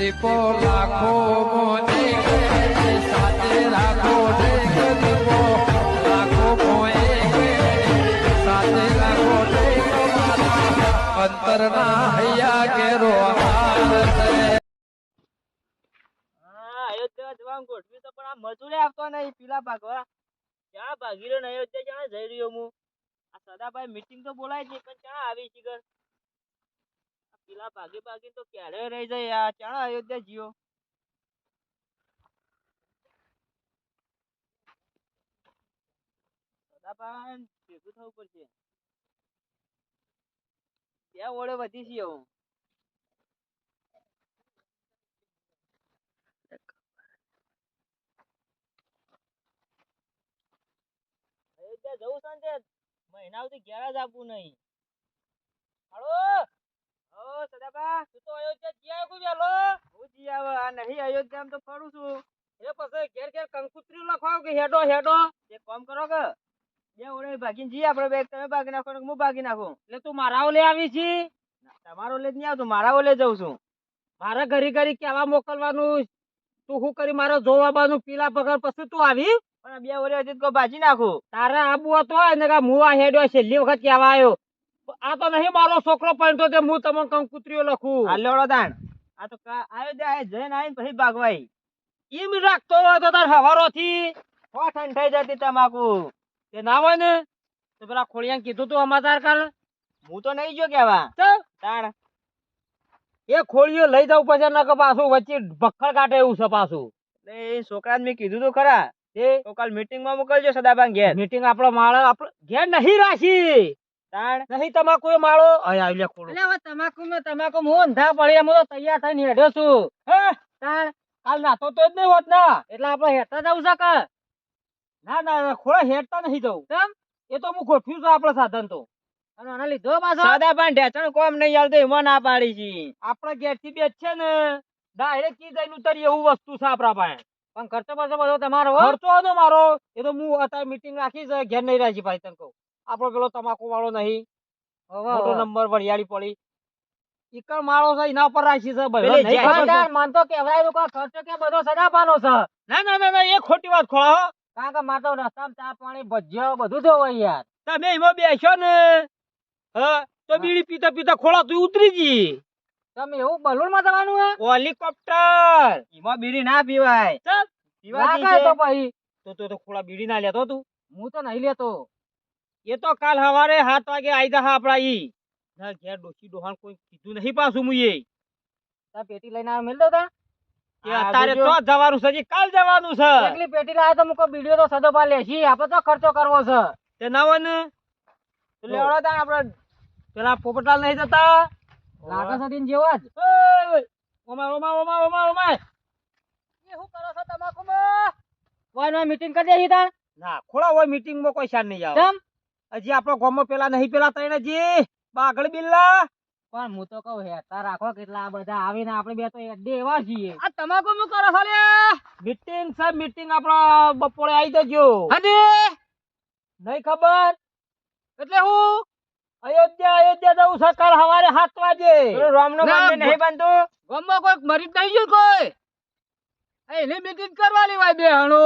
દીપો લાખો જવાનું, ગોઠવ્યું તો પણ આ મજૂરે આવતો નહીં, પીલા ભાગવા ક્યાં ભાગી રહ્યો અયોધ્યા ક્યાં જઈ રહ્યો હું? આ સદાભાઈ મીટિંગ તો બોલાય છે પણ ક્યાં આવી છે પીલા ભાગી ભાગી તો ક્યારે રહી જાય આ? ચાલો અયોધ્યા જીઓ. ભેગું થવું પડશે. ત્યાં ઓળે વધી છે હું? જવું છે મહિના સુધી ઘેર જ આપવું નહીં. હાલો! ઓ સદાબા તું તો અયોધ્યા જી આવ્યો કોઈ હું જી આવે. આ નહીં અયોધ્યામાં તો ફરું છું. એ પછી ઘેર ઘેર કંકુત્રી કે હેડો હેડો? એક કામ કરો કે બે ઓળે ભાગીને જઈએ આપણે તમે ભાગી નાખો હું ભાગી નાખું. એટલે તું મારા ઓલે આવી છી? તમારો ઓલે જ નહીં આવતું મારા ઓલે જઉં છું. મારે ઘરી ઘરી કેવા મોકલવાનું? તું શું કરી મારો જોવા બાનું પીલા પગર પછી તું આવી? પણ બે ઓરે હજી તો ભાજી નાખું. તારે આબુ હતો ને હું આ હેડ્યો છેલ્લી વખત કેવા આવ્યો? આ તો નહીં મારો છોકરો પણ તે હું તમને કંકુત્રીઓ લખું. હાલ્યોડો દાણ. આ તો જાય જઈને આવીને પછી ભાગવાઈ એમ રાખતો હોય તો તાર હવારો થી ઠંડાઈ જતી તમાકુ. તે ના હોય ને તો પેલા ખોળિયા કીધું તું અમાર કાલ. હું તો નહીં જો કેવા તાણ એ ખોળીઓ લઈ જવું પછી નકર પાછું વચ્ચે ભખડ કાઢે એવું છે પાછું. એ છોકરાને મેં કીધું તો ખરા. તે તો કાલ મીટિંગમાં મોકલજો સદાબાન ઘેર. મીટિંગ આપણો માળો આપણો ઘેર નહીં રાખી. નહીં તમાકુ માળો. અય હવે તમાકુ મે તમાકુ હું અંધા પડી તો તૈયાર થઈને હેડ્યો છું. હે? તાણ. કાલ નાતો તો જ નહીં હોત ના. એટલે આપણે હેડતા જવું છે કે ના ના ખોળે હેડતા નહીં જવું કેમ? એ તો હું ગોઠવ્યું છું આપણે સાધન તો. અને આના લીધો પાછો? સાદા પણ ઢેચણ કોમ નહીં આવતો એમાં ના પાડી છે. આપણે ઘેરથી બેચ છે ને. ડાયરેક્ટ કી જઈને ઉતરી એવું વસ્તુ છે આપણા પાસે. પણ ખર્ચો પાછો બધો તમારો ખર્ચો હતો મારો. એ તો હું અત્યારે મીટિંગ રાખી છે ઘેર નહીં રાખી ભાઈ તને કહું. આપણો પેલો તમાકુ વાળો નહીં. મોટો નંબર વરિયાળી પડી. ઈકર માળો છે એના ઉપર રાખી છે ભાઈ નહીં ખબર જયપાલ મન તો કેવડાય કો ખર્ચો કે બધો સદાપાનો છે. ના ના ના ના એ ખોટી વાત ખોળા હો. કારણ કે મારે તો રસ્તામાં ચા પાણી ભજીયો બધું જોવે યાર. તમે એમાં બેસો ને? હા તો બીડી પીતા પીતા ખોળા તું ઉતરી જી તમે એવું બલૂનમાં જવાનું હે? હેલિકોપ્ટર એમાં બીડી ના પીવાય. ચાલ. પીવા તો પછી. તો તો ખોળા બીડી ના લેતો તું. હું તો નહીં લેતો. એ તો કાલ સવારે સાત વાગે આઈ જા આપડા ઈ. ના ઘેર ડોસી ડોહાણ કોઈ કીધું નહીં પાછું મુએ તા પેટી લઈને આવે મેલતો તા કે અત્યારે તો જવાનું છે જી, કાલ જવાનું છે. એટલી પેટી લાયા તો મુકો વિડિયો તો સદોપા લેશી. આપણે તો ખર્ચો કરવો છે. તે નવન. તો લેવડો તા આપણે પેલા પોપટલાલ નહીં જતા. લાગે છે દિન જેવો જ. Oh my oh my oh my oh my oh my. એ શું કરો છો તમાકુ માં વાય મીટિંગ કરી દેહી તા ના ખોળા હોય મીટિંગમાં કોઈ શાન નહીં આવે. હજી આપણો ગામમાં પેલા નહીં પેલા ત્રણ હજી બાગડ બિલ્લા. પણ હું તો કઉ હેતા રાખો કેટલા આ બધા આવીને આપણે બે તો એડે એવા છીએ. આ તમાકુ નું કરો છો મીટિંગ સાહેબ મીટિંગ આપણો બપોરે આવી જજો. હજી? નહીં ખબર? એટલે હું? અયોધ્યા અયોધ્યા જવું છે કાલ સવારે સાત વાગે. રામનો ના, મંદિર નહીં બાંધો. ગામમાં કોઈ મરી નહીં ગયો કોઈ? એની મીટિંગ કરવાની લેવાય બે હણો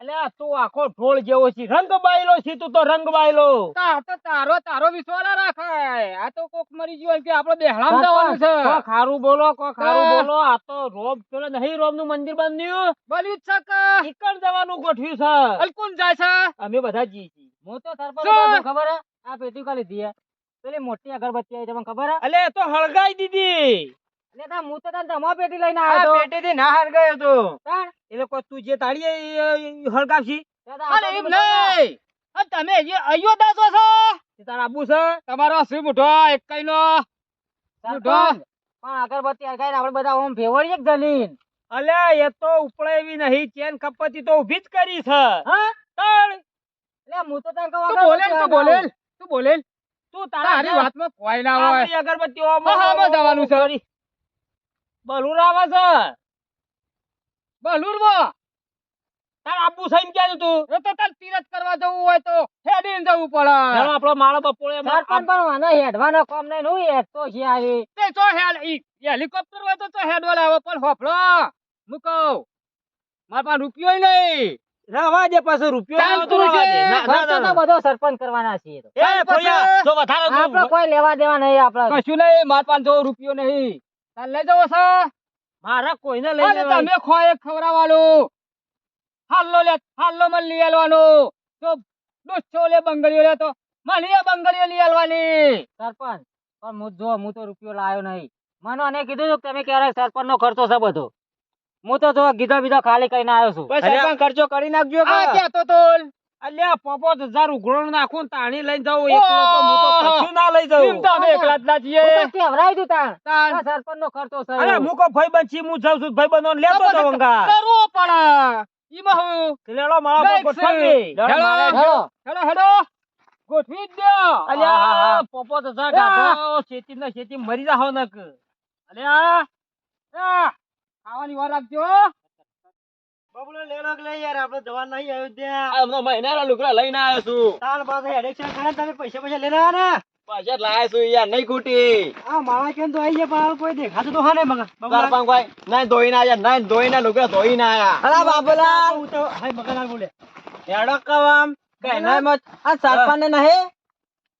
આ તું આખો ઢોળ જેવો છે. રંગ બાયલો છે તું તો રંગ બાયલો. તાર તો તારો તારો વિશ્વાસ રાખાય આ તો કોક મરી ગયો કે આપણે બેહણામ જવાનું છે. કો ખારું બોલો કો ખારું બોલો. આ તો રોબ પેલો નહીં રોબનું મંદિર બંધ્યું બોલ્યું જ છે કે. ઈકણ જવાનું ગોઠવ્યું છે. અલકુન જાય છે. અમે બધા જી છીએ હું તો સરપંચ? ખબર આ પેટી કાલી દીયા પેલી મોટી અગરબત્તી આવી તમને ખબર હે? અલે તો હળગાઈ દીધી. એટલે તા હું તો તને તમા પેટી લઈને આ આવ્યો તો. પેટેથી ના હળગાયો તો. તાણ. એટલે તું જે તાળીએ હળગાવશી. અરે એમ નહીં. તમે જે અયોધ્યા છો છો? તારા આબુ છે? તમારો શું મોઢો એકઈનો સરપંચ, પણ અગરબત્તી હરગાઈને આપણે બધા ઓમ ફેવરીએ જલીન અલે એ તો ઉપડે એવી નહીં. ચેન ખપતી તો ઊભી જ કરી છે. હા? તાણ. એટલે હું તો તને કહું તું બોલેલ તું બોલેલ. તું બોલેલ. તું તારા ઘેર વાતમાં કોઈ ના હોય. અગરબત્તી ઓમ જવાનું છે. બલુર આવે છે. બલુરમાં તાર આબુ થઈને ક્યાં તું એ તો તાર તીરથ કરવા જવું હોય તો હેડીને જવું પડે. ચાલો આપણો માળો બપોરે સરપંચ પણ મને હેડવાનો કોમ નહીં હું હેડતો છે આવી. તે તો હેડ હેલિકોપ્ટર હોય તો તો હેડવા લાવો પણ હોફળો મૂકો મારા પાસે રૂપિયો નહીં. રવા દે પાછો રૂપિયો તો તું તો. બધો સરપંચ કરવાના છીએ એ જો વધારે તું- કોઈ લેવા દેવા નહીં આપડે કશું નહીં મારા પાસે જો રૂપિયો નહીં. તાર લઈ જવો છે મારા કોઈને લઈ અને તમે તમે ખોએ ખવડાવવાનું. હાલો લે હાલો મન લઈ આલવાનો. તો દોસ્તો લે બંગડીઓ લે તો મને એ બંગડીઓ લઈ આલવાની. સરપંચ પણ હું જો હું તો રૂપિયો લાયો નહીં. મને અને કીધું હતું તમે ક્યારે સરપંચ નો ખર્ચો છે બધો. હું તો જો ગીધા બીધા ખાલી કરીને આવ્યો છું. સરપંચ ખર્ચો કરી નાખજો આ કેતો તો? અલ્યા પોપોત હજાર ઉઘરાણ નાખું ને તાણી લઈને જાઉં એકલો તો હું તો. કશું ના લઈ એમ જાઉં તો અમે એકલા જ ના છીએ હું તો કહેવરાઈ દઉં તાણ તાન. સરપંચ નો ખર્ચો છે અરે એવું. મુકો ભાઈબંધ છી હું જાઉં છું ભાઈબંધોને લેતો તો તો પછી પડે ઈમાં હું લેલો મારા પર ગોઠવી. હેલો. હેલો. હેડો હેડો ગોઠવી જ અલ્યા પોપોત હજાર આ. ગાઢો શેતી ને શેતી મરી જાવ ને અલ્યા ખાવાની વાર રાખજો બબલો લેલો લઈ યાર? આપણે જવા નહીં અયોધ્યા. આ હમણાં મહિનાના લુગડા લઈને આવ્યો છું. તાર પાસે હેડેક છે ખરા તમે પૈસા પૈસા લઈને આવ્યા ને પાછા લાયા છું યાર નહીં ખૂટી. આ મારા કેમ તો આઈ ગયા પણ કોઈ દેખાતું તો હા ને મગન બબલા. સરપંચ ભાઈ નાઈ ધોઈને આયા ના ધોઈને લુગડા ધોઈને આયા અલા બાબુલા. હું તો હાય બોલે. હેડો કવામ. કઈ ના મત આ સરપંચ ને નહીં?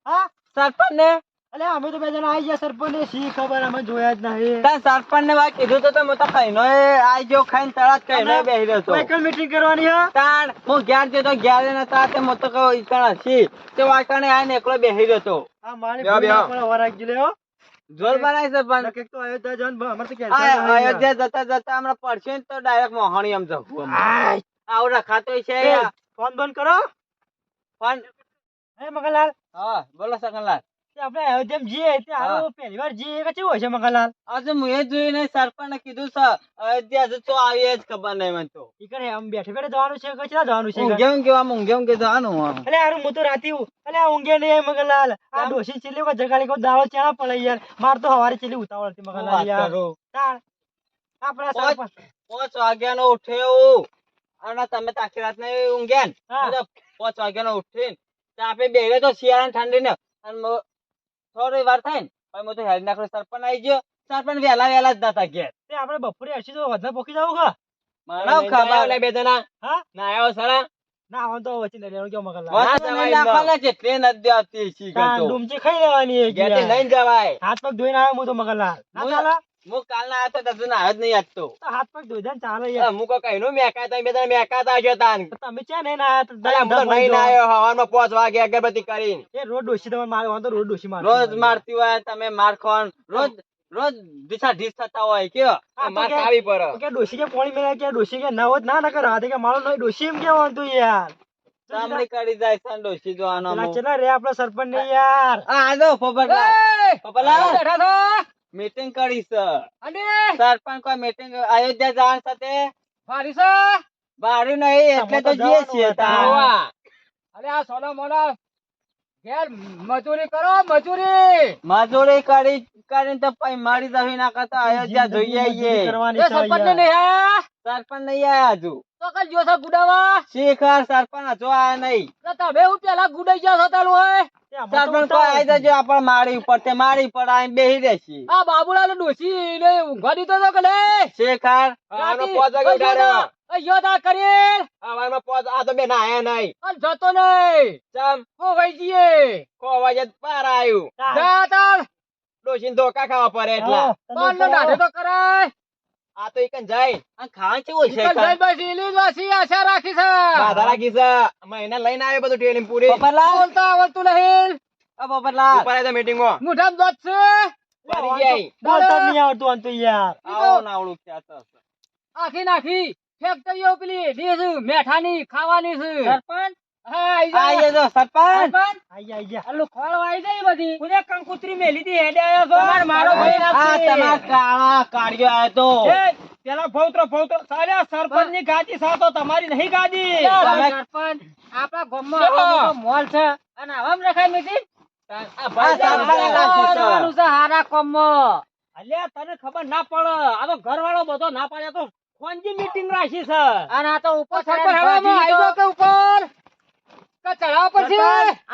હા? સરપંચ ને અલે અમે તો બે જણા આઈ ગયા સરપંચ ને શી ખબર અમે જોયા જ નહીં. તાર સરપંચ ને વાત કીધું તો તમે તો કઈ નો આઈ ગયો ખાઈને તરત કઈ નો બેહી રહ્યો તો કઈ મીટિંગ કરવાની હા? તાણ હું ઘેર જતો ઘેર તાર તે મો કહો ઈકણ હસી તે વાટણે આઈને એકલો બેહી રહ્યો તો આ મારી પણ વરાગ લે જોર બનાય છે પણ. કે તો અયોધ્યા જન અમાર તો આ યાર. અયોધ્યા જતા જતા હમણાં પડશે તો ડાયરેક્ટ મોહણી એમ જવું. આવું રખાતો છે ફોન બંધ કરો. ફોન. હે મગનલાલ હા બોલો સકનલાલ તે આપણે અયોધ્યામાં જઈએ તે પહેલી વાર જઈએ કે કેવું હોય મગનલાલ આજે મુએ જોયું નહીં સરપંચ કીધું છે અયોધ્યા હજુ તો જ ખબર નહીં મને તો. ઈ કરે આમ બેઠે બેઠે જવાનું છે કે ક્યાં જવાનું છે ઊંઘે ઊંઘે આમ ઊંઘે ઊંઘે જવાનું અલે હારું હું તો રાતી અલે ઊંઘે નહીં મગનલાલ આ કેમ? ડોશી છેલ્લી જગાડી કોઈ દાવો ચાણા પડે યાર? માર તો હવારે ચીલી ઉતાવળ હતી મગનલાલ યાર. આપણા પોચ- સરપંચ. પાંચ વાગ્યાનો ઉઠ્યો અને તમે તાકી રાત નહીં ઊંઘ્યા પાંચ વાગ્યાનો ઉઠીને આપણે બેહે તો શિયાળા ઠંડી ને અને મો- થોડી વાર થાય ને પછી હું તો હેડ નાખડો સરપંચ આવી ગયો. સરપંચ વહેલા વહેલા જ નતા ઘેર. તે આપણે બપોરે હસી તો વધારે પોકી જવું કા? મને હું લે બે જણા. હા? ના આવ્યો સરા ના હું તો વચ્ચે લઈ લેવાનું કેવું મગનલાલ વાત છે ટ્રેન નથી આવતી શી કરતો ડૂમચી ખાઈ લેવાની ઘેરથી લઈને જવાય. હાથ પગ ધોઈને આવ્યો હું તો ના હું- ચાલે હું કાલના આવ્યો તો તને આવ્યો જ નહીં આજ તો તો હાથ પગ ધોઈ દે ને ચાલે યારનું બે તાન. તમે ના? હું તો નહીં ના આવ્યો હવારમાં પાંચ વાગે અગરબત્તી કરીને. એ રોજ ડોશી તમે મારે વાંધો રોજ ડોશી મારે રોજ મારતી હોય તમે માર રોજ રોજ ઢીસા ઢીસ થતા હોય કયો? આ માર કે- ખાવી કે ડોશી કે પોણી મેળા કે ડોશી કે ના હોત ના ના કરા કે મારો નહીં ડોશી એમ કેવાનું તું યાર. જાય છે ડોશી જોવાનો રે આપણો સરપંચ ને યાર. આ આજો પોપટલાલ પોપટલાલ બેઠા છો? મીટિંગ કરી છે અને? સરપંચ કોઈ મીટિંગ અયોધ્યા જવાનું સાથે ફારી છે બારું નહીં એટલે તો જઈએ છીએ. અરે આ સોના મોના ઘેર મજૂરી કરો મજૂરી! મજૂરી કરી કરીને તો પછી મારી દવી ના કરતા અયોધ્યા જોઈ આવીએ. સરપંચ નહીં આયા? સરપંચ નહીં આયા હજુ. તો કઈ જો છો ગુડાવા? શિખર સરપંચ હજુ આયા નહીં. તમે હું પેલા ગુડાઈ જાવ છો તારું હોય તે તો આવી જજો આપણે મારી ઉપર તે મારી ઉપર આવીને બેહી રહેશી. આ બાબુલાલ ડોસી ને ઊંઘવા દીધો તો કે લે શેખર રાતી અయ్યો તા કરી આ તો બેન આયા નહીં. અને જતો નહીં. ચમ. ઓ ભાઈ જીએ કો અવાજ પાર આવ્યું જા તાર. ડોશીને ધોકા ખાવા પડે એટલા. હા, નો દાઢે તો કરાય. આ તો એકન જાય. આ ખાન કેવો છે જઈ બસ ઇલી વાસી આશા રાખી છે. બાધા રાખી છે. મહિના લઈને આવે બધું ટ્રેનિંગ પૂરી. બોલતા આવડતું નહીં. આ પોપટલાલ ઉપર આવ્યો મીટિંગમાં મુઠામ દોત છે. પડી જાય બોલતા નહીં આવડતું આને યાર. આવો નાવડું કે તો. આખી નાખી ફેક્ટરીઓ પેલી ડીઝ મેઠાની ખાવાની છે. સરપંચ? આ સરપંચ આઈ જા, આઈ જા. આલું ખોળ વાઈ જાય બધી પુને કંકુતરી મેલી દી હેડે આવ્યો છો તમાર મારો ભાઈ આ નાખશે. તમાર કાળા કાળિયો આયો તો પેલા ફૌતરો ફૌતરો સાલ્યા સરપંચની ગાદી સાતો તમારી નહીં ગાદી ગામમાં મોલ છે અને આવામ રખાય મીટિંગ આ ભાઈ સરપંચે નાખ્યું છે. આવવાનું છે હારા કોમ અલ્યા તને ખબર ના પડે આ તો ઘર વાળો બધો ના પાડે તો ફોનજી મીટિંગ રાખી છે અને આ તો ઉપર કે ઉપર કે ચડાવવા પડશે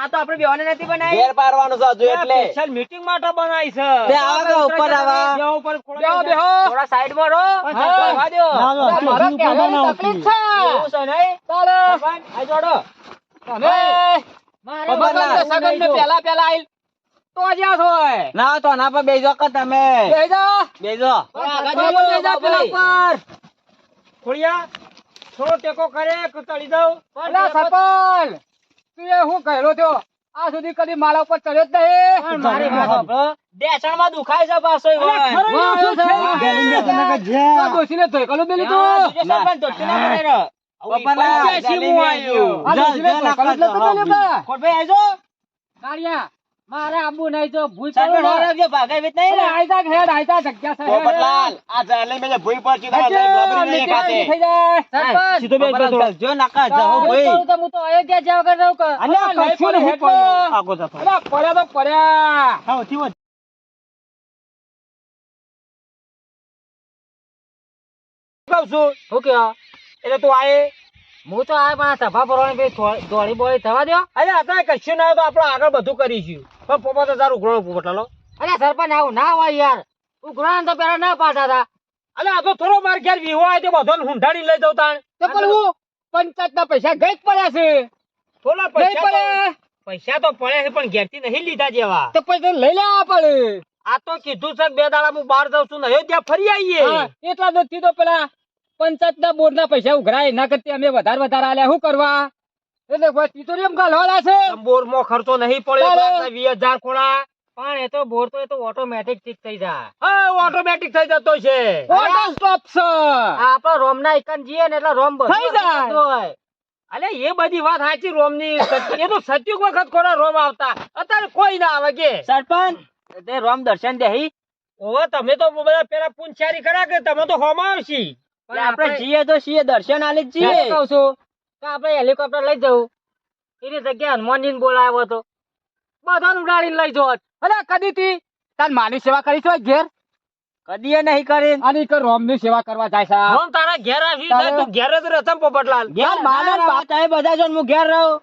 આ તો આપણે બેવાને નથી બનાવી. ઘેર પાડવાનું છે હજુ એટલે. સ્પેશિયલ મીટિંગ માટે બનાવી છે. બે આવા ઉપર આવા. બેહો ઉપર બેહો બેહો. થોડા સાઈડમાં રહો. જવા દ્યો. મારા કહેવાની તકલીફ છે. એવું છે નહીં? ચાલો. આ જોડો. તમે મારે ખબર ઉપર નથી, સગન ને પહેલા પહેલા આઈ તો જ્યાં ના તો પર બેસો કે તમે. બેજો. બેજો. બેસો આગળ બેહી જા પેલા ઉપર. ખોળિયા થોડો ટેકો કરે તળી અલા સરપંચ તું એ હું કહેલો થયો આ સુધી કદી મારા ઉપર ચડ્યો જ નહીં. મારી વાત સાંભળો. ડેસણમાં દુખાય છે પાછો તું. પપ્પા મારે આબુ નહીં તો ભૂઈ પર ને. વાર વેત નહીં રે આયતા હેડ, જા જગ્યા હેડ, હેડ. પોપટલાલ આ જાલે મે ભૂઈ પર તો લઈ ગોબરી નહીં ખાતે સરપંચ, સીધો બે થોડો. જો નાકા જાઓ ભાઈ તો હું તો અયોધ્યા જાવ કર રહું કે. અલે કશું નહીં હું પડ્યો. પડ્યો. આગો જા થોડો. પડ્યા તો પડ્યા. હા, થી. કહું છું? એટલે તું આયે હું તો આ પણ આ સભા ભરવાની દોડી બોળી થવા દો અરે અત્યારે કશું ના તો આપણે આગળ બધું કરીશું પણ પોપા તો તારું ઉઘરાણું પોપટલાલો અરે સરપંચ આવું ના હોય યાર. ઉઘરાણ તો પેલા ના પાડતા હતા. અલે આ તો થોડો માર ઘેર વિહો આવે તે બધો હુંઢાડી લઈ જાવ તાણ. તો પણ હું પંચાયતના પૈસા ગઈ પડ્યા છે. થોડા પૈસા તો- પડ્યા? પૈસા તો પડ્યા છે પણ ઘેરથી નહીં લીધા જેવા. તો પૈસા લઈ લેવા પડે. આ તો કીધું છે બે દાડા હું બહાર જાઉં છું ને ત્યાં ફરી આવીએ એટલા નથી તો પેલા પંચાયતના બોર્ડના પૈસા ઉઘરાય. એના કરતી અમે વધારે વધારે આલ્યા. શું કરવા? એટલે પછી તો એમ ગાલવાળા છે? બોરમાં ખર્ચો નહીં પડે વીસ હજાર ખોડા પણ એ તો બોર તો એ તો ઓટોમેટિક ઠીક થઈ જાય. હા ઓટોમેટિક થઈ જતો છે. ઓટો સ્ટોપ છે આપણો રોમ ના એકન જીએ ને એટલે રોમ થઈ જાય. અલે એ બધી વાત સાચી રોમની એ તો સત્યુગ વખત ખોરા રોમ આવતા. અત્યારે કોઈ ના આવે કે. સરપંચ! તે રોમ દર્શન દેહી. ઓવે તમે તો બધા પેલા પૂંછારી કરા કે તમે તો હોમ આવશી. આપણે જીએ તો સીએ દર્શન આલી જીએ. કહું છું? કે આપણે હેલિકોપ્ટર લઈ જવું. એની જગ્યાએ હનુમાનજી બોલાવ્યો હતો. બધાને ઉડાડીને લઈ જવો. અરે કદી તી? તાર માની સેવા કરી છો ઘેર? કદી એ નહીં કરી. અને કે રોમની સેવા કરવા જાય છે રોમ તારા ઘેર આવી તું ઘેર જ રહેતા પોપટલાલ. ઘેર માને મારે આય બધા જો હું ઘેર રહું.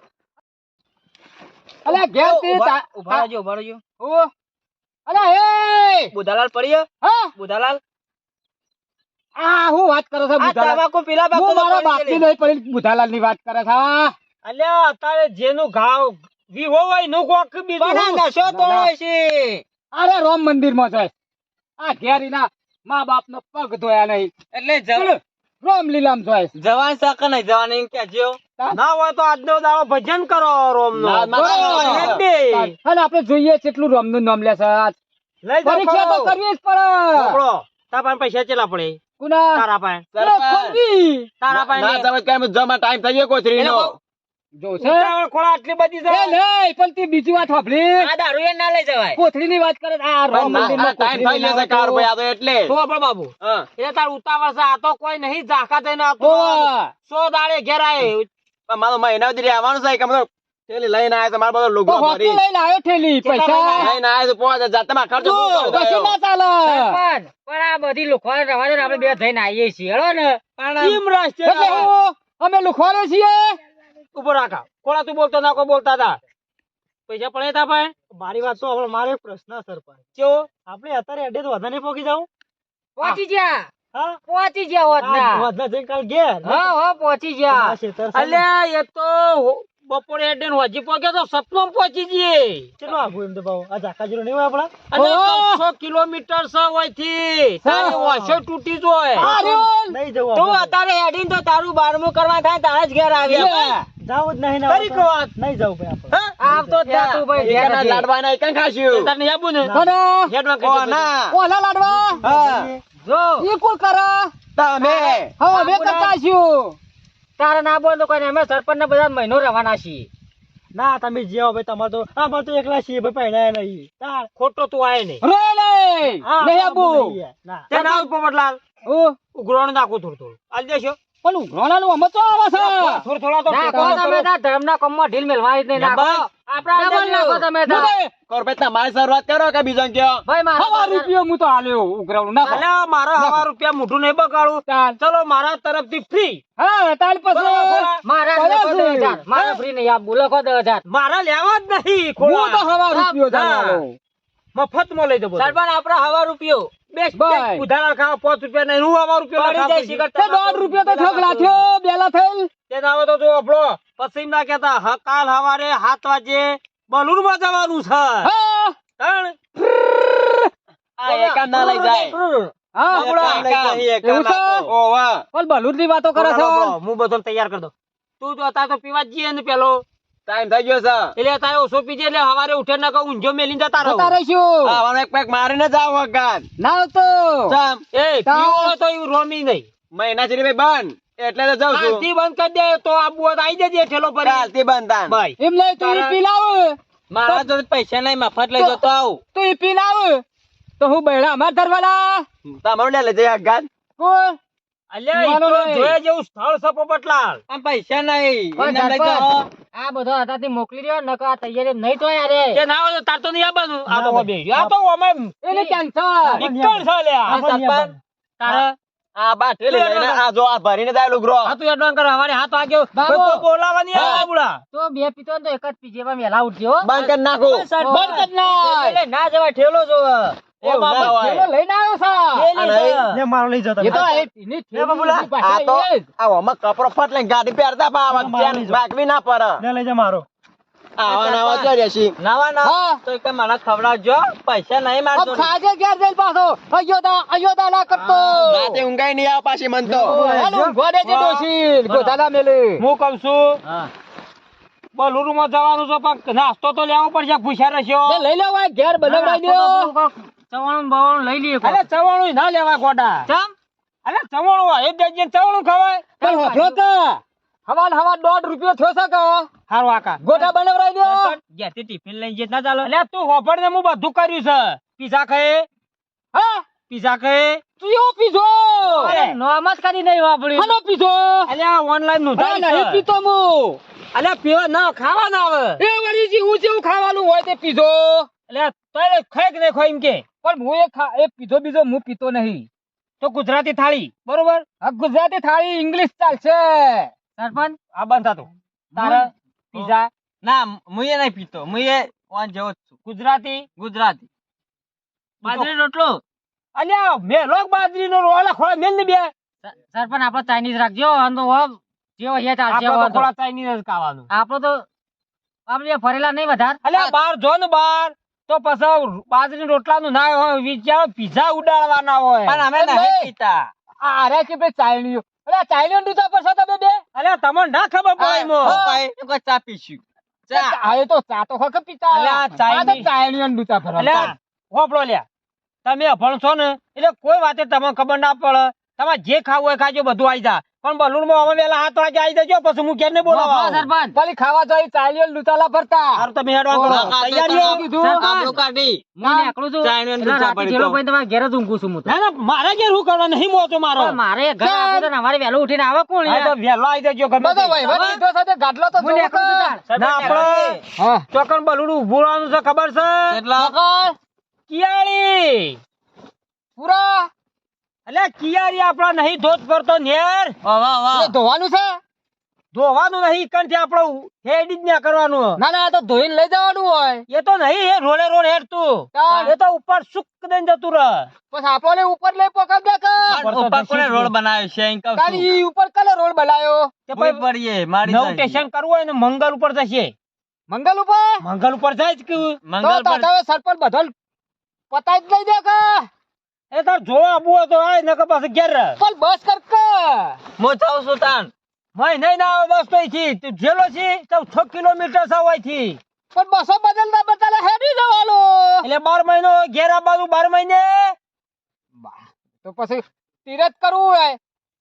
અલે ઘેર તી ઊભા રહેજો ઊભા રહેજો. ઓ અલે હે બુધાલાલ પડીયો હા. બુધાલાલ? આ હું વાત કરો છો તમાકુ પીલા બાપુ મારા બાપની નહીં. પડી બુધાલાલની વાત કરે છે. અલ્યા અત્યારે જેનું ઘાવ વિહો હોયનું કોક બીજું. નશો તો હોય છે. અરે રામ મંદિરમાં જાય આ ઘેરીના મા બાપ નો પગ ધોયા નહીં. એટલે બોલો, રામ લીલામ જાય જવાન સાક નહીં જવાન એમ કેજો ના હોય તો આજનો દાડો ભજન કરો રોમ નો ના, ના, ના, ના. અને આપણે જોઈએ કેટલું રોમનું નામ લે છે પરીક્ષા તો. કરવી જ પડે. પૈસા ચેલા પડે? કુના તારા પાસે તારા પાસે ના જવાય કેમ જમા ટાઈમ થઈ ગયો કોથરીનો જોશે ઉતાવળ ખોળા આટલી બધી એ છે. નહીં પણ તે બીજી વાત સાંભળી. આ દારૂ એ ના લઈ જવાય. કોથળી વાત કરે છે. આ રોમ મંદિરમાં ટાઈમ થઈ ગયો કાર. ભાઈ એટલે. તો આપણે બાબુ તાર ઉતાવળ છે આ કોઈ નહીં ઝાકા થઈને આવતો સો દાડે ઘેર મારો મહિના સુધી આવવાનું છે થેલી લઈને આવ્યા લઈને આવ્યો પૈસા? લઈને આવ્યા છે હજાર. તમે ખર્ચો કશું ના ચાલે. પણ પણ આ બધી લુખવા રવા આપણે બે થઈને આવીએ છીએ હેડો ને. કેમ રાષ્ટ્ર અમે લુખવાડે છીએ? ઊભો રાખા ખોળા તું બોલતો ના કોઈ બોલતા હતા પૈસા પડે તા મારી વાત તો હવે મારો એક પ્રશ્ન સરપંચ. કેવો આપણે અત્યારે અડે તો વધારે પહોંચી જાવ પહોંચી ગયા. હા. પહોંચી ગયા વધના જઈને કાલ ઘેર. હા હા પહોંચી ગયા. અલ્યા એ તો બપોરે ને હજી પહોંચ્યો તો સપનો પહોંચી જઈએ. ચલો આવું એમ તો ભાવ આ ઝાકાજીરો નહીં હોય આપણા અને ઓહ! 400 કિલોમીટર છે ઓયથી તારી વાંસો તૂટી જોય! નહીં જવું તું અત્યારે હેડીને તો તારું બારમું કરવા થાય તારા જ ઘેર આવ્યા જાવ જ નહીં તારી વાત. નહીં જવું ભાઈ આપણે. તો ત્યાં તું ભાઈ ઘેર નથી. લાડવાના એકાને ખાશું? તને નહીં આવું ને. હેડવા હેડમાં ઓ ના કોના લાડવા. હા. જો. ઈ કુલ કરે? તમે. હવે કરતા છું તારે ના બોલ તો કોઈ અમે સરપંચ બધા મહિનો રવાના છીએ. ના તમે જે ભાઈ તમારે તો અમારે તો એકલા છીએ ભાઈ પહેલા નહીં. તાર. ખોટો તું આય નહીં. રે નહીં નહીં આબુ ના. તે ના પોપટલાલ હું ઉઘરાણ નાખું થોડું થોડું. આલ દેશો. પણ ઉઘરાણાનું અમે તો આવે છે. થોડું થોડા તો નાખો તમે ધર્મ ના ધર્મના કામમાં ઢીલ મેલવાની જ નહીં નાખો. આપડા નાખો તમે હું કોરભાઈ શરૂઆત કરો કે બીજો કયો? ભાઈ મારો હવા રૂપિયો હું તો હાલ્યો ઉઘરાવનું ના ભાવ. મારો હવા રૂપિયા મોઢું નહીં બગાડું. ચાલ. મારા તરફથી ફ્રી હા તાલ પછી મારા. મારા ફ્રી નહીં આપવું બોલો દસ હજાર. મારા લેવા જ નહીં હું તો હવા રૂપિયો તારે મફતમાં લઈ દો સરપંચ આપણા હવા રૂપિયો. બેસ ભાઈ. ખાવા પાંચ રૂપિયા નહીં હું હવા રૂપિયા દોઢ તો લાથ્યો બેલા થયેલ. તે દાવો તો જો આપણો પશ્ચિમ ના કેતા કાલ હવારે સાત વાગે બલુરમાં જવાનું છે. હા! ત્રણ આ એકાદ ના લઈ જાય. એવું છે? બધો એટલે એ તો જાઉં છું. બંધ કરી દે તો આબુ તો જજે ઠેલો પર. હાલતી બંધ તાન. ભાઈ એમ લઈ તું ઈ પી મારા જોડે પૈસા નહીં મફત લઈ જતો આવ. તું ઈ પીલાવ. તો હું બૈડા અમાર ધરવાના તમારું લે જઈ વખત. કોણ અલ્યા ઈ માનો તો નહીં. જોયા જેવું સ્થળ છે પોપટલાલ. આમ પૈસા નહીં. કોઈ લઈ સરપંચ. આ બધો હતાથી મોકલી રહ્યો નકર આ તૈયારી નહીં તો યાર કે ના હોય તાર તો નહીં આવવાનું આ તો બે આ તો અમે એને કેન્સર તારે આ બા ઠેલી લઈને આ જો આ ભરીને જાય ગ્રો આ તું એડવાન કર હવારે હાથ બાબો. કોઈ બોલાવાની આ બુડા. તો બે પીતો તો એક જ પીજે પણ વહેલા ઉઠજો. બંધ કર નાખો. બંધ કર ના એટલે ના જવાય ઠેલો જો એવું ના ઠેલો લઈને આવ્યો છે. મારો લઈ જતો એ તો એ એની ઠેલો બાબુલા, આ તો એ. આ ઓમાં કપડો ફટ લઈને ગાડી પહેરતા પા ચેન વાગવી ના પડે. લઈ જા મારો. આવા નાવા ચો રેસી નાવા ના તો કે મને ખવડાવજો પૈસા નહીં માર ખાજે ઘેર જઈને પાછો અયોધા અયોધા ના કરતો. રાતે ઊંઘાઈ નહીં આવે પાછી મન તો. ઊંઘવા દેજે ડોશી. ગોધાના મેલે. હું કઉ છું બલુરુ માં જવાનું છે પણ નાસ્તો તો લેવો પડશે ભૂસ્યા રહેશો. લઈ લેવા ઘેર બનાવડાઈ દો ચવાણું બવાણું લઈ લઈએ અરે ચવાણું ના લેવા ગોડા. ચમ? અરે ચવાણું એ દેજે ચવાણું ખવાય. પણ હોભળો કે હવાન હવા દોઢ રૂપિયો થયો છે કે? હારો આકા. ગોટા બનાવડાઈ દ્યો ઘેરથી ટિફિન લઈ જે ના ચાલો. એટલે તું હોફળ ને હું બધું કર્યું છે. પીઝા ખાએ હા? પીઝા ખાએ તું એવો પીઝો? નોમ જ કરી નહીં વાપડી હલો પીઝો. અલ્યા ઓનલાઈનનું થાય નહીં પીતો મુ અલ્યા પીવા ના ખાવા ના આવે. એ વળી જેવું જેવું ખાવાનું હોય તે પીઝો. એટલે તને ખાય કે નહીં ખાય એમ કે? પણ હું એ ખા એ પીધો બીજો હું પીતો નહીં. તો ગુજરાતી થાળી. બરોબર? આ ગુજરાતી થાળી ઇંગ્લિશ ચાલશે. સરપંચ આ બંધ થતું. તારે પીઝા? ના મુયે નહીં પીતો. હું એ વાન જેવો છું. ગુજરાતી? ગુજરાતી. બાજરી રોટલો? અલ્યા મેલો બાજરીનો રોલા ખોળા મેલ ને બે. સર- સરપંચ આપડે ચાઇનીઝ રાખજો. અને હવે જેવો છે ચાલશે આપણે. ખોળા ચાઇનીઝ જ ખાવાનું. આપણો તો આપણે ફરેલા નહીં વધાર. અલ્યા બાર જો ને બાર તો પછી બાજરી રોટલા નું ના હોય વિચારો પીઝા ઉડાડવાના હોય. પણ અમે નહીં. પીતા. આ અરે કે ભાઈ ચાઇનીઓ અરે ચાઇનીઓ ડૂચા પર છો તમે બે? અલ્યા તમને ના ખબર પડે મો ભાઈ એ કોઈ ચા પીશું. ચા. આયો તો ચા તો ખક પીતા અલ્યા, આ તો ચાઇનીઓ પર અલ્યા હોપળો લ્યા. તમે ભણશો ને એટલે કોઈ વાતે તમને ખબર ના પડે. તમારે જે ખાવું હોય ખાજો બધું આવી જા. પણ બલૂનમાં અમે વેલા હાથ વાગે આવી જજો પછી હું કેમ ને બોલાવા સરપંચ. ખાલી ખાવા જાય ચાઇનીઓ ડૂચાલા ફરતા. હારું તમે હેડવા કરો તૈયારીઓ કીધું કાઢી. હું નીકળું છું. ચાઇનીઝ એટલે ડૂચા રાતે પડી જેલો તો. ભાઈ તમારા ઘેર જ ઊંઘું છું હું ના ના મારે ઘેર શું કરવા નહીં મોતો મારો. મારે ઘર આપું તો અમારે વહેલું ઉઠીને આવે કોણ તો? વહેલો આવી જજો ગમે બધો તે. વહીવટ લીધો સાથે ગાડલો તો હું નીકળું છું ના આપણે ચોકન બલૂન ઉભું રહેવાનું છે ખબર છે? એટલા કિયાળી. પૂરા. એટલે કિયારી આપણા નહીં ધોત પડતો નેર. વાહ વાહ વાહ. ધોવાનું છે? ધોવાનું નહીં કંઠે આપણો હેડ જ ના કરવાનું. ના ના તો ધોઈને લઈ જવાનું હોય. એ તો નહીં એ રોડે રોડ હેડ તું. એ તો ઉપર સુક દઈને જતું રહે. બસ આપણને ઉપર લઈ પકડ દે કે ઉપર કોને રોડ બનાવ્યો છે એમ કહું. તારી ઉપર કલર રોડ બનાવ્યો? કે ભાઈ પડીએ મારી નવું સ્ટેશન કરવું હોય ને મંગલ ઉપર જશે. મંગલ ઉપર? મંગલ ઉપર જાય જ કે. મંગલ પર સરપંચ બધો પતાઈ જ લઈ દે કે એ તાર જોવા આબુ તો આય નકર પાછું ઘેર રહે. પણ બસ કર કે. મો જાવ સુલતાન તાન. મય નહીં ના આવે બસ તો અહીંથી. તું જેલો છે તો છ કિલોમીટર છે થી. પણ બસો બદલતા બદલા હેડી જવાલો એટલે બાર મહિનો ઘેર આવવાનું બાર મહિને. તો પછી તીરથ કરવું હોય.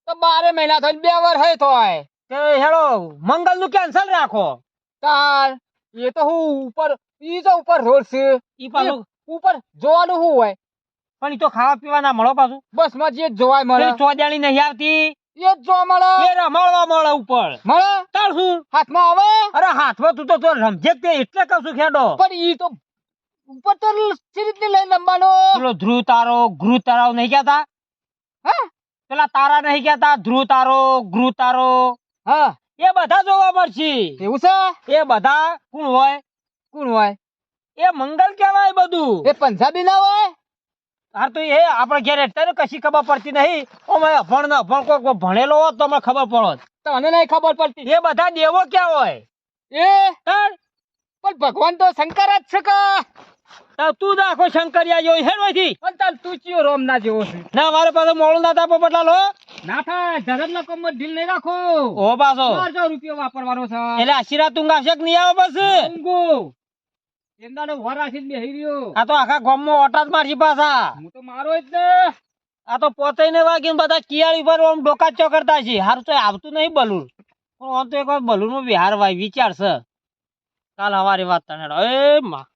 તો બારે મહિના થઈને બે વર હે થોય. તે હેડો મંગલનું કેન્સલ રાખો. તાર એ તો હું ઉપર ઈ તો ઉપર રોડ છે. ઈ પાછું ઉપર જોવાનું શું હોય? પણ તો ખાવા પીવા ના મળો પાછું. બસમાં જે જોવાય મળે. પેલી નહીં આવતી. એ જ જોવા મળે. એ રમાડવા મળે ઉપર. મળે? તાર શું? હાથમાં આવે? અરે હાથમાં તું તો તો રમજે તે એટલે કહું છું ખેડો. પણ ઈ તો ઉપર તો સી રીતની લઈને રમવાનો પેલો ધ્રુવ તારો ગૃહ તારો નહીં કહેતા હા? પેલા તારા નહીં કહેતા ધ્રુવ તારો ગૃહ તારો. હા. એ બધા જોવા મળશે. એવું છે? એ બધા કોણ હોય? કોણ હોય? એ મંગલ કહેવાય બધું. એ પંજાબી ના હોય? હા તો એ આપણે ઘેર એટલે કશી ખબર પડતી નહીં. અમે અભણ ને અભણ કોઈ ભણેલો હોત તો અમને ખબર પડત. તને નહીં ખબર પડતી. એ બધા દેવો ક્યાં હોય? એ? પણ ભગવાન તો શંકર જ છે કે? તું તો આખો શંકરિયા જેવો હેડ હોયથી. પણ તાર તું ચિયો રોમ ના જેવો છે. ના મારે પાસે મોડું ના તાપો બટલા લો ના થાય ધરમ ના કોમ ઢીલ નહીં રાખો. ઓ પાછો. ચારસો રૂપિયો વાપરવાનો છે. એટલે આશીર્વાદ તું કે નહીં આવે બસ ઊંઘો એમદાનો વરાસી બેહી રહ્યો. આ તો આખા ગામમાં ઓટા જ પાછા. હું તો મારો જ ને. આ તો પોતે ને વાગીને બધા કિયાળી ઉપર આમ ડોકા ચો કરતા છે. હારું તો આવતું નહીં બલૂન. પણ આમ તો એક વાર બલૂનનું વિહાર ભાઈ વિચારશે. કાલ હવારે વાત તને એ માં.